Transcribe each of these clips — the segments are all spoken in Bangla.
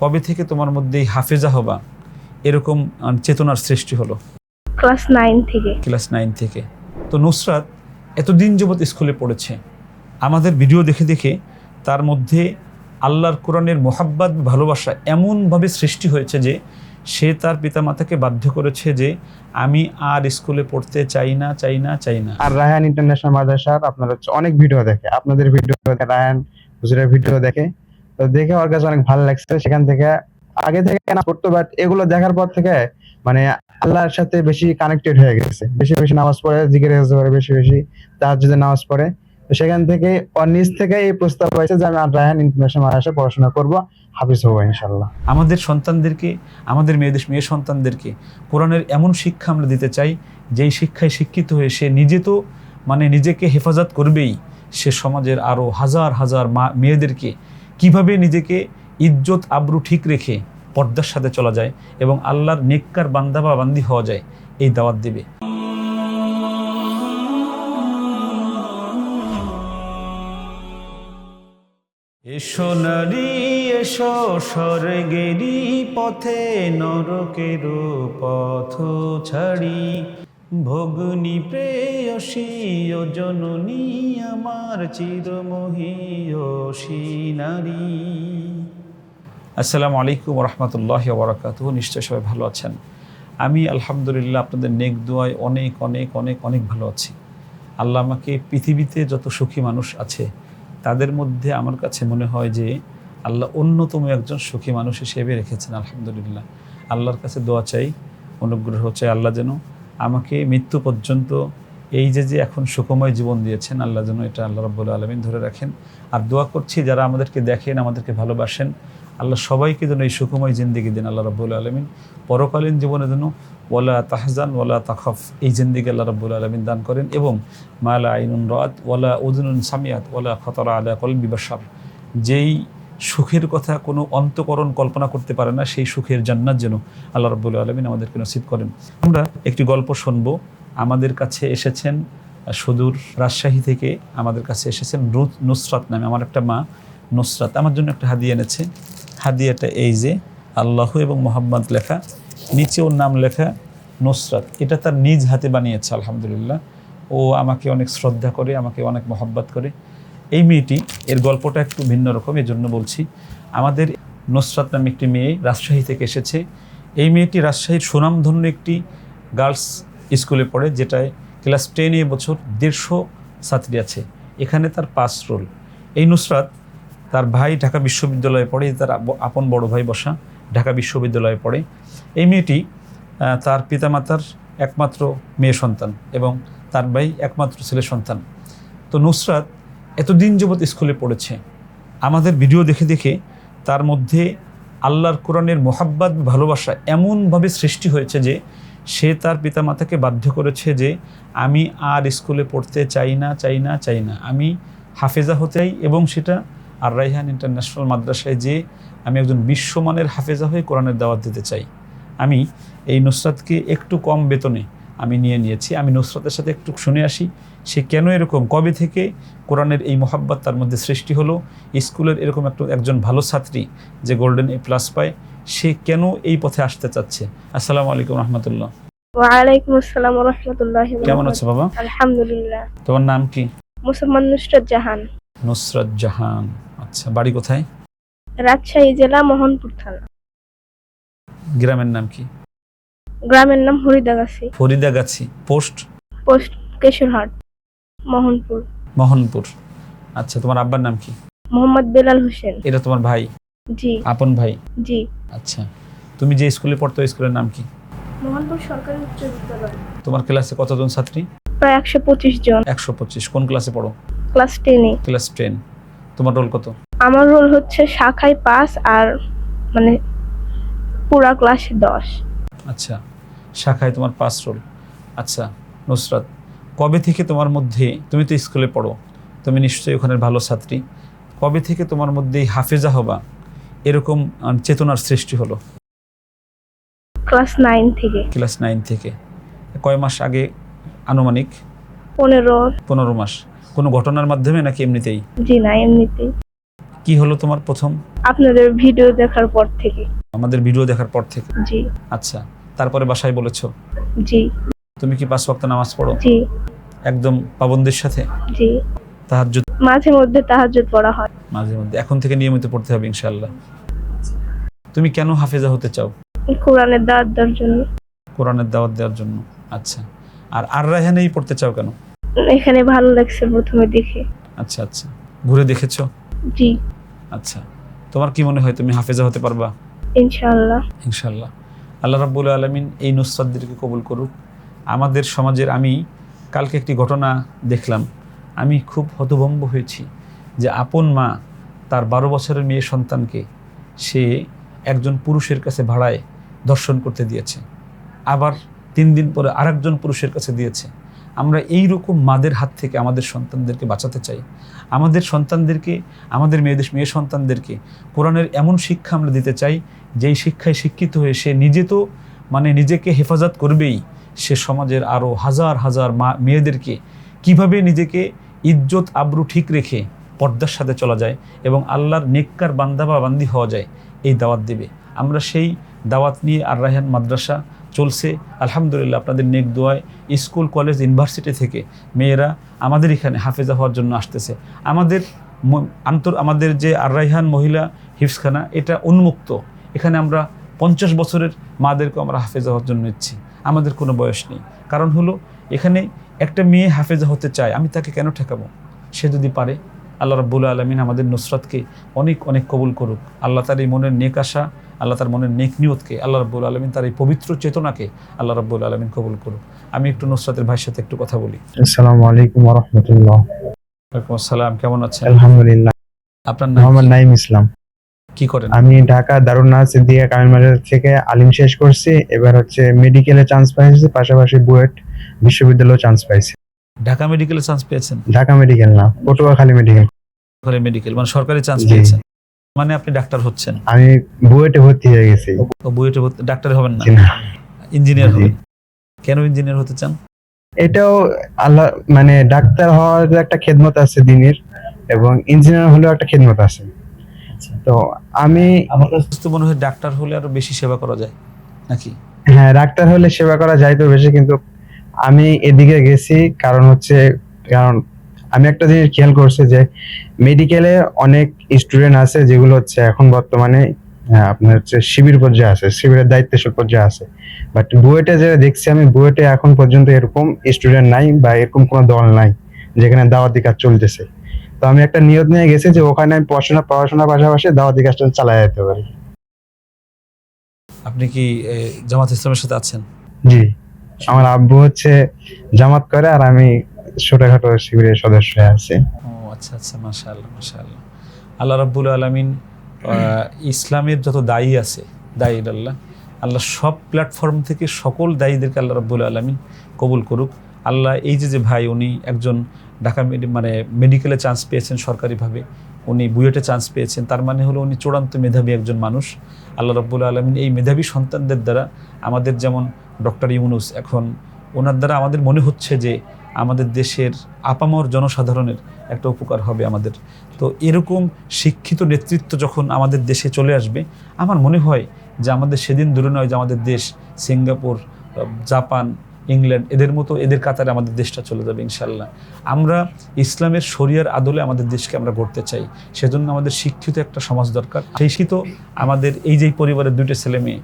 কবে থেকে তোমার মধ্যে এই হাফেজা হবা? এরকম চেতনার সৃষ্টি হলো। ক্লাস নাইন থেকে। ক্লাস নাইন থেকে। তো নুসরাত এতদিন যাবৎ স্কুলে পড়েছে। আমাদের ভিডিও দেখে দেখে তার মধ্যে আল্লাহর কোরআনের মোহাব্বত ভালোবাসা এমনভাবে সৃষ্টি হয়েছে যে সে তার পিতামাতাকে বাধ্য করেছে যে আমি আর স্কুলে পড়তে চাই না চাই না চাই না। আর রায়হান ইন্টারন্যাশনাল মাদ্রাসার আপনারা অনেক ভিডিও দেখে। আপনাদের ভিডিও দেখে রায়হান হুজুরের ভিডিও দেখে। দেখে ওর কাছে অনেক ভালো লাগছে। সেখান থেকে আগে থেকে না করতো বাট এগুলো দেখার পর থেকে মানে আল্লাহর সাথে বেশি কানেক্টেড হয়ে গেছে। বেশি বেশি নামাজ পড়ে, জিকির হেজ করে বেশি বেশি তার যদি নামাজ পড়ে। সেখান থেকে ওর নিজ থেকে এই প্রস্তাব হয়েছে যে আমি আর রায়হান ইন্টারন্যাশনাল মাদ্রাসায় পড়াশোনা করব, হাফিজ হব ইনশাল্লাহ আমাদের সন্তানদেরকে, আমাদের মেয়েদের মেয়ে সন্তানদেরকে কোরআনের এমন শিক্ষা আমরা দিতে চাই, যেই শিক্ষায় শিক্ষিত হয়ে সে নিজে তো মানে নিজেকে হেফাজত করবেই, সে সমাজের আরও হাজার হাজার মা, মেয়েদেরকে কীভাবে নিজেকে ইজ্জত, আব্রু ঠিক রেখে পর্দার সাথে চলা যায় এবং আল্লাহর নেককার বান্দা বা বান্দি হওয়া যায়, এই দাওয়াত দেবে। এসো নারী, এসো স্বর্গেরই পথে, নরকের পথ ছাড়ি। ভগ্নি প্রেয়সী ও জননী আমার চিরমহিয়সী নারী। আসসালামু আলাইকুম রহমতুল্লাহ বরাকাত নিশ্চয় সবাই ভালো আছেন। আমি আলহামদুলিল্লাহ আপনাদের নেক দোয়ায় অনেক অনেক অনেক অনেক ভালো আছি। আল্লাহ আমাকে পৃথিবীতে যত সুখী মানুষ আছে, তাদের মধ্যে আমার কাছে মনে হয় যে আল্লাহ অন্যতম একজন সুখী মানুষ হিসেবে রেখেছেন, আলহামদুলিল্লাহ। আল্লাহর কাছে দোয়া চাই, অনুগ্রহ চাই, আল্লাহ যেন আমাকে মৃত্যু পর্যন্ত এই যে যে এখন সুখময় জীবন দিয়েছেন, আল্লাহ যেন এটা আল্লাহ রব্বুল আলমিন ধরে রাখেন। আর দোয়া করছি যারা আমাদেরকে দেখেন, আমাদেরকে ভালোবাসেন, আল্লাহ সবাইকে যেন এই সুখময় জিন্দিগি দিন আল্লাহ রব্বুল আলমিন। পরকালীন জীবনে যেন ওয়ালা তাহজান, ওয়ালা তাখফ এই জিন্দিগি আল্লাহ রব্বুল আলমিন দান করেন এবং মালা আইনুন রাত ওয়ালা উদনুন সামিয়াত, ওয়ালা খতরা আলা কল বিবাসার যেই সুখের কথা কোনো অন্তকরণ কল্পনা করতে পারে না, সেই সুখের জান্নাত যেন আল্লাহ রব্বুল আলমিন আমাদেরকে নসিব করেন। আমরা একটি গল্প শুনব। আমাদের কাছে এসেছেন সুদূর রাজশাহী থেকে আমাদের কাছে এসেছেন নুসরাত নামে আমার একটা মা, নুসরাত। আমার জন্য একটা হাদিয়া এনেছে। হাদিয়াটা এই যে, আল্লাহ এবং মোহাম্মদ লেখা, নিচে ওর নাম লেখা নুসরাত। এটা তার নিজ হাতে বানিয়েছে, আলহামদুলিল্লাহ। ও আমাকে অনেক শ্রদ্ধা করে, আমাকে অনেক মহব্বত করে। এই মেয়েটি, এর গল্পটা একটু ভিন্ন রকম জন্য বলছি, আমাদের নুসরাত নামে একটি মেয়ে রাজশাহী থেকে এসেছে। এই মেয়েটি রাজশাহীর সুনামধন্য একটি গার্লস স্কুলে পড়ে, যেটায় ক্লাস টেনে বছর দেড়শো ছাত্রী আছে। এখানে তার পাস রোল। এই নুসরাত তার ভাই ঢাকা বিশ্ববিদ্যালয়ে পড়ে, তার আপন বড় ভাই বসা ঢাকা বিশ্ববিদ্যালয়ে পড়ে। এই মেয়েটি তার পিতামাতার একমাত্র মেয়ে সন্তান এবং তার ভাই একমাত্র ছেলে সন্তান। তো নুসরাত এতদিন যাবৎ স্কুলে পড়েছে। আমাদের ভিডিও দেখে দেখে তার মধ্যে আল্লাহর কোরআনের মোহাব্বত, ভালোবাসা এমনভাবে সৃষ্টি হয়েছে যে সে তার পিতামাতাকে বাধ্য করেছে যে আমি আর স্কুলে পড়তে চাই না চাই না চাই না। আমি হাফেজা হতে চাই এবং সেটা আর রাইহান ইন্টারন্যাশনাল মাদ্রাসায় যে আমি একজন বিশ্বমানের হাফেজা হয়ে কোরআনের দাওয়াত দিতে চাই। আমি এই নুসরাতকে একটু কম বেতনে আমি নিয়ে নিয়েছি। আমি নুসরাতের সাথে একটু শুনে আসি। সে কেন এরকম? কবে থেকে কোরআনের এই মোহাব্বত তার মধ্যে সৃষ্টি হলো? স্কুলের এরকম একটু একজন ভালো ছাত্রী যে গোল্ডেন এ প্লাস পায় সে কেন এই পথে আসতে চাচ্ছে? আসসালামু আলাইকুম রহমতুল্লাহ। ওয়ালাইকুম আসসালাম রহমতুল্লাহ কেমন আছো বাবা? আলহামদুলিল্লাহ। তোমার নাম কি? মুসলমান নুসরত জাহান। নুসরাত জাহান। আচ্ছা বাড়ি কোথায়? রাজশাহী জেলা মোহনপুর থানা। গ্রামের নাম কি? গ্রামের নাম হরিদাগাছি। ফরিদাগাছি পোস্ট? পোস্ট কেশরহাট। মোহনপুর। মোহনপুর। আচ্ছা তোমার আব্বার নাম কি? মোহাম্মদ বেলাল হোসেন। এটা তোমার ভাই? জি। আপন ভাই? জি। আচ্ছা তুমি যে স্কুলে পড়তো স্কুলের নাম কি? মোহনপুর সরকারি উচ্চ বিদ্যালয়। তোমার ক্লাসে কতজন ছাত্রী? প্রায় একশো পঁচিশ জন। একশো পঁচিশ। কোন ক্লাসে পড়ো? ক্লাস টেনে ক্লাস টেন। তোমার রোল কত? আমার রোল হচ্ছে শাখায় পাস আর মানে পুরা ক্লাসে দশ। আচ্ছা শাখায় তোমার পাস রোল। আচ্ছা নুসরাত কবে থেকে তোমার মধ্যে তুমি তো স্কুলে পড়ো তুমি নিশ্চয়ই ওখানের ভালো ছাত্রী কবে থেকে তোমার মধ্যে হাফেজা হবা এরকম চেতনার সৃষ্টি হলো? ক্লাস নাইন থেকে। ক্লাস নাইন থেকে। কয় মাস আগে আনুমানিক? পনেরো। পনেরো মাস। কোনো ঘটনার মাধ্যমে নাকি এমনিতেই? জি না এমনিতেই। কি হলো তোমার প্রথম? আপনাদের ভিডিও দেখার পর থেকে। আমাদের ভিডিও দেখার পর থেকে? জি। আচ্ছা তারপরে বাসায় বলেছ? জি। তুমি কি পাঁচ ওয়াক্ত নামাজ পড়ো? জি। একদম পাবন্দের সাথে? জি। তাহাজ্জুদ। মাঝে মধ্যে তাহাজ্জুদ পড়া হয়। মাঝে মধ্যে এখন থেকে নিয়মিত পড়তে হবে ইনশাআল্লাহ। তুমি কেন হাফেজা হতে চাও? কোরআনের দাওয়াত দেওয়ার জন্য। কোরআনের দাওয়াত দেওয়ার জন্য। আচ্ছা। আর আর রায়হানেই পড়তে চাও কেন? এখানে ভালো লাগছে প্রথমে দেখে। আচ্ছা আচ্ছা। ঘুরে দেখেছ? জি। আচ্ছা। তোমার কি মনে হয় তুমি হাফেজা হতে পারবা? ইনশাআল্লাহ। ইনশাল্লাহ আল্লাহ রাব্বুল আলমিন এই নুসরাতদেরকে কবুল করুক। আমাদের সমাজের আমি কালকে একটি ঘটনা দেখলাম। আমি খুব হতভম্ব হয়েছি যে আপন মা তার বারো বছরের মেয়ে সন্তানকে সে একজন পুরুষের কাছে ভাড়ায় দর্শন করতে দিয়েছে। আবার তিন দিন পরে আরেকজন পুরুষের কাছে দিয়েছে। আমরা এই রকম মাদের হাত থেকে আমাদের সন্তানদেরকে বাঁচাতে চাই। আমাদের সন্তানদেরকে, আমাদের মেয়েদের, মেয়ে সন্তানদেরকে কোরআনের এমন শিক্ষা আমরা দিতে চাই, যেই শিক্ষায় শিক্ষিত হয়ে সে নিজে তো মানে নিজেকে হেফাজত করবেই। সে সমাজের আরও হাজার হাজার মা মেয়েদেরকে কীভাবে নিজেকে ইজ্জত আব্রু ঠিক রেখে পর্দার সাথে চলা যায় এবং আল্লাহর নেককার বান্দা বা বান্দি হওয়া যায়, এই দাওয়াত দেবে। আমরা সেই দাওয়াত নিয়ে আর রায়হান মাদ্রাসা চলছে। আলহামদুলিল্লাহ আপনাদের নেক দোয়ায় স্কুল, কলেজ, ইউনিভার্সিটি থেকে মেয়েরা আমাদের এখানে হাফেজা হওয়ার জন্য আসতেছে। আমাদের আন্তর আমাদের যে আর রায়হান মহিলা হিফসখানা এটা উন্মুক্ত। এখানে আমরা পঞ্চাশ বছরের মাদেরকে আমরা হাফেজা হওয়ার জন্য নিচ্ছি। আমাদের কোনো বয়স নেই। কারণ হলো এখানে একটা মেয়ে হাফেজা হতে চায় আমি তাকে কেন ঠেকাবো? সে যদি পারে আল্লাহ রাব্বুল আলমিন আমাদের নুসরাতকে অনেক অনেক কবুল করুক। আল্লাহ তার এই মনের নেক আশা আল্লাহ তার মনের নেক নিয়তকে আল্লাহ রাব্বুল আলমিন তার এই পবিত্র চেতনাকে আল্লাহ রাব্বুল আলমিন কবুল করুক। আমি একটু নুসরাতের ভাইয়ের সাথে একটু কথা বলি। আসসালামু আলাইকুম রহমতুল্লাহ। ওয়ালাইকুম আসসালাম কেমন আছেন? আলহামদুলিল্লাহ। আপনার নাম কি? নাইম ইসলাম। কি করেন? আমি ঢাকা দারুণ নাস দিয়ে কামিল মাদ্রাসা থেকে আলিম শেষ করছি এবার হচ্ছে মেডিকেলে চান্স পাইছি পাশাপাশি বুয়েট বিশ্ববিদ্যালয়ে চান্স পাইছি। ঢাকা মেডিকেলে চান্স পেয়েছেন? ঢাকা মেডিকেল না পটুয়াখালী মেডিকেল ঘরে মেডিকেল মানে সরকারি চান্স পেয়েছেন। মানে আপনি ডাক্তার হচ্ছেন। আমি বুয়েটে ভর্তি হয়ে গেছি। বুয়েটে ভর্তি- ডাক্তার হবেন না। ইঞ্জিনিয়ার। হবেন। কেন ইঞ্জিনিয়ার হতে চান? এটাও আল্লাহ মানে ডাক্তার হওয়ার একটা খেদমত আছে দিনের এবং ইঞ্জিনিয়ার হলেও একটা খেদমত আছে। তো আমি আমার কাছে তো মনে হয় ডাক্তার হলে আরও বেশি সেবা করা যায় নাকি? হ্যাঁ ডাক্তার হলে সেবা করা যাইতো বেশি কিন্তু আমি এদিকে গেছি কারণ হচ্ছে কারণ আমি একটা জিনিস খেয়াল করছি যে মেডিকেলে অনেক স্টুডেন্ট আছে যেগুলো হচ্ছে এখন বর্তমানে আপনার হচ্ছে শিবির পর্যায়ে আছে শিবিরের দায়িত্বশীল পর্যায়ে আছে। বাট বুয়েটে যে দেখছি আমি বুয়েটে এখন পর্যন্ত এরকম স্টুডেন্ট নাই বা এরকম কোনো দল নাই যেখানে দাওয়াতি কাজ চলতেছে। তো আমি একটা নিয়ত নিয়ে গেছি যে ওখানে আমি পড়াশোনা পড়াশোনার পাশাপাশি দাওয়াতি কাজটা চালাই যেতে পারি। আপনি কি জামাত ইসলামের সাথে আছেন? জি। আমার আব্বু হচ্ছে জামাত করে আর আমি ছোটখাটো শিবিরের সদস্য আছি। ও আচ্ছা আচ্ছা মাশাআল্লাহ মাশাআল্লাহ। আল্লাহ রাব্বুল আলামিন ইসলামের যত দায়ী আছে দায়ী আল্লাহ আল্লাহ সব প্ল্যাটফর্ম থেকে সকল দায়ীদেরকে আল্লাহ রাব্বুল আলামিন কবুল করুক। আল্লাহ এই যে যে ভাই উনি একজন ঢাকা মানে মেডিকেলে চান্স পেয়েছেন সরকারিভাবে। উনি বুয়েটে চান্স পেয়েছেন। তার মানে হলো উনি চূড়ান্ত মেধাবী একজন মানুষ। আল্লাহ রব্বুল আলমিন এই মেধাবী সন্তানদের দ্বারা আমাদের যেমন ডক্টর ইউনুস এখন, ওনার দ্বারা আমাদের মনে হচ্ছে যে আমাদের দেশের আপামর জনসাধারণের একটা উপকার হবে আমাদের। তো এরকম শিক্ষিত নেতৃত্ব যখন আমাদের দেশে চলে আসবে, আমার মনে হয় যে আমাদের সেদিন দূরে নয় যে আমাদের দেশ সিঙ্গাপুর জাপান ইংল্যান্ড, এদের মতো এদের কাতারে আমাদের দেশটা চলে যাবে ইনশাল্লাহ আমরা ইসলামের শরিয়ার আদলে আমাদের দেশকে আমরা গড়তে চাই। সেজন্য আমাদের শিক্ষিত একটা সমাজ দরকার। শিক্ষিত আমাদের এই যে পরিবারের দুইটা ছেলে মেয়ে,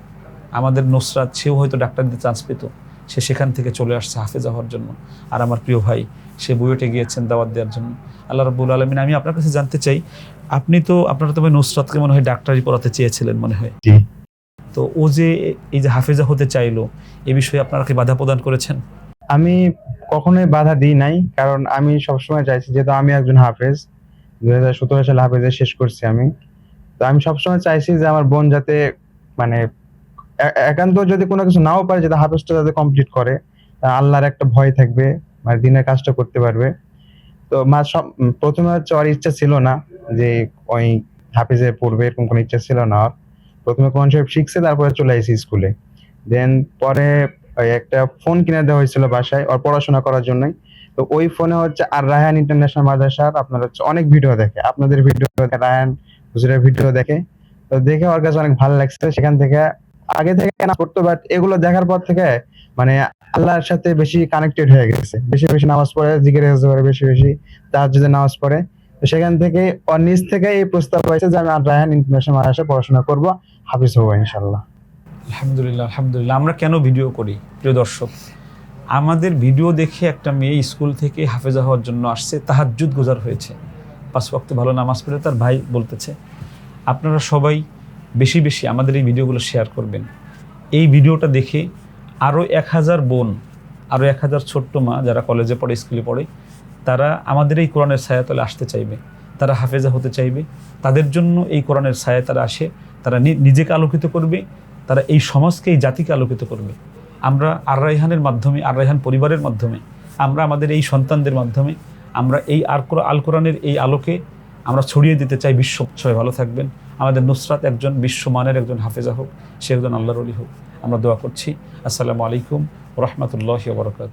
আমাদের নুসরাত, সেও হয়তো ডাক্তার দিয়ে চান্স পেত। সে সেখান থেকে চলে আসছে হাফেজা হওয়ার জন্য। আর আমার প্রিয় ভাই, সে বুয়েটে গিয়েছেন দাওয়াত দেওয়ার জন্য। আল্লাহ রব্বুল আলমিন, আমি আপনার কাছে জানতে চাই, আপনি তো, আপনারা তো নুসরাতকে মনে হয় ডাক্তারি পড়াতে চেয়েছিলেন মনে হয়। তো ও যে এই যে হাফেজা হতে চাইলো, এ বিষয়ে আপনারা কি বাধা প্রদান করেছেন আমি কখনোই বাধা দিই নাই, কারণ আমি সবসময় চাইছি, যেহেতু আমি একজন হাফেজ দু হাজার সতেরো সালে হাফেজে শেষ করছি আমি, তো আমি সবসময় চাইছি যে আমার বোন যাতে মানে একান্ত যদি কোনো কিছু নাও পারে যাতে হাফেজটা যাতে কমপ্লিট করে আল্লাহর একটা ভয় থাকবে মানে দিনের কাজটা করতে পারবে তো মা সব, প্রথমে হচ্ছে ওর ইচ্ছা ছিল না যে ওই হাফেজে পড়বে, এরকম কোনো ইচ্ছা ছিল না। প্রথমে শরীফ শিখছে, তারপরে চলে আসি স্কুলে দেন পরে ওই একটা ফোন কিনে দেওয়া হয়েছিল বাসায়, ওর পড়াশোনা করার জন্যই। তো ওই ফোনে হচ্ছে আর রায়হান ইন্টারন্যাশনাল মাদ্রাসার আপনার হচ্ছে অনেক ভিডিও দেখে, আপনাদের ভিডিও দেখে, রায়হান হুজুরের ভিডিও দেখে। তো দেখে ওর কাছে অনেক ভালো লাগছে, সেখান থেকে আগে থেকে না করতো বাট এগুলো দেখার পর থেকে মানে আল্লাহর সাথে বেশি কানেক্টেড হয়ে গেছে। বেশি বেশি নামাজ পড়ে করে বেশি বেশি তার যদি নামাজ পড়ে। সেখান থেকে নিজ থেকে এই প্রস্তাব পাইছে যে আমি আর ইন্টারন্যাশনাল মাদ্রাসায় পড়াশোনা করব, হাফিজ হব ইনশাল্লাহ আলহামদুলিল্লাহ আলহামদুলিল্লাহ। আমরা কেন ভিডিও করি, প্রিয় দর্শক? আমাদের ভিডিও দেখে একটা মেয়ে স্কুল থেকে হাফেজা হওয়ার জন্য আসছে, তাহাজ্জুদ গুজার হয়েছে। পাঁচ ওয়াক্ত ভালো নামাজ পড়ে তার ভাই বলতেছে, আপনারা সবাই বেশি বেশি আমাদের এই ভিডিওগুলো শেয়ার করবেন। এই ভিডিওটা দেখে আরও এক হাজার বোন আরও এক হাজার ছোট্ট মা যারা কলেজে পড়ে স্কুলে পড়ে তারা আমাদের এই কোরআনের ছায়াতলে আসতে চাইবে, তারা হাফেজা হতে চাইবে, তাদের জন্য এই কোরআনের ছায়া তারা আসে, তারা নিজেকে আলোকিত করবে, তারা এই সমাজকে, এই জাতিকে আলোকিত করবে। আমরা আর রাইহানের মাধ্যমে, আর রাইহান পরিবারের মাধ্যমে, আমরা আমাদের এই সন্তানদের মাধ্যমে, আমরা এই আর আল কোরআনের এই আলোকে আমরা ছড়িয়ে দিতে চাই বিশ্ব সবাই ভালো থাকবেন। আমাদের নুসরাত একজন বিশ্বমানের একজন হাফেজা হোক, সে একজন আল্লাহর অলি হোক। আমরা দোয়া করছি। আসসালামু আলাইকুম রহমতুল্লাহ বরকাত